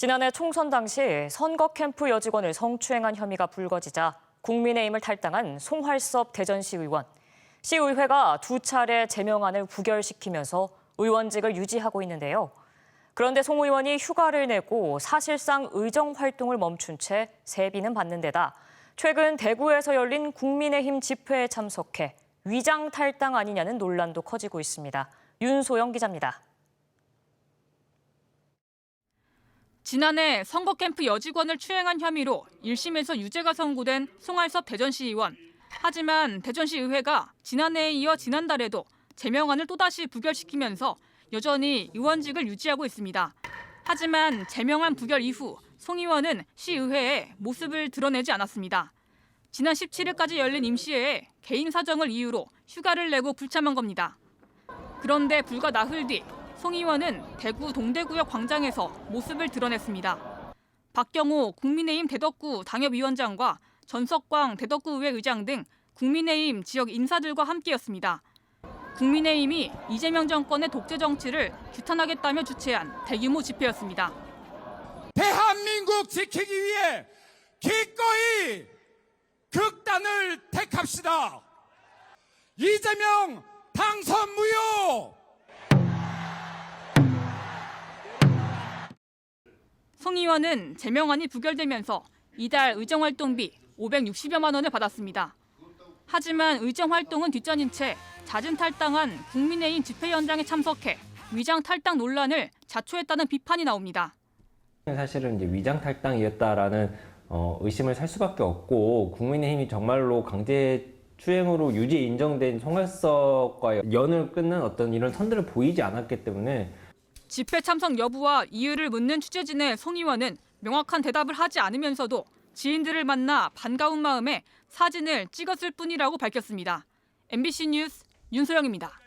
지난해 총선 당시 선거 캠프 여직원을 성추행한 혐의가 불거지자 국민의힘을 탈당한 송활섭 대전시 의원. 시의회가 두 차례 제명안을 부결시키면서 의원직을 유지하고 있는데요. 그런데 송 의원이 휴가를 내고 사실상 의정 활동을 멈춘 채 세비는 받는 데다 최근 대구에서 열린 국민의힘 집회에 참석해 위장 탈당 아니냐는 논란도 커지고 있습니다. 윤소영 기자입니다. 지난해 선거 캠프 여직원을 추행한 혐의로 1심에서 유죄가 선고된 송할섭 대전시 의원. 하지만 대전시 의회가 지난해에 이어 지난달에도 제명안을 또다시 부결시키면서 여전히 의원직을 유지하고 있습니다. 하지만 제명안 부결 이후 송 의원은 시의회에 모습을 드러내지 않았습니다. 지난 17일까지 열린 임시회에 개인 사정을 이유로 휴가를 내고 불참한 겁니다. 그런데 불과 나흘 뒤 송 의원은 대구 동대구역 광장에서 모습을 드러냈습니다. 박경호 국민의힘 대덕구 당협위원장과 전석광 대덕구 의회 의장 등 국민의힘 지역 인사들과 함께였습니다. 국민의힘이 이재명 정권의 독재 정치를 규탄하겠다며 주최한 대규모 집회였습니다. 대한민국 지키기 위해 기꺼이 극단을 택합시다. 이재명 당선 무효! 송 의원은 제명안이 부결되면서 이달 의정활동비 560여만 원을 받았습니다. 하지만 의정활동은 뒷전인 채 잦은 탈당한 국민의힘 집회 현장에 참석해 위장 탈당 논란을 자초했다는 비판이 나옵니다. 사실은 이제 위장 탈당이었다라는 어, 의심을 살 수밖에 없고 국민의힘이 정말로 강제 추행으로 유죄 인정된 송할섭과 연을 끊는 어떤 이런 선들을 보이지 않았기 때문에 집회 참석 여부와 이유를 묻는 취재진의 송 의원은 명확한 대답을 하지 않으면서도 지인들을 만나 반가운 마음에 사진을 찍었을 뿐이라고 밝혔습니다. MBC 뉴스 윤소영입니다.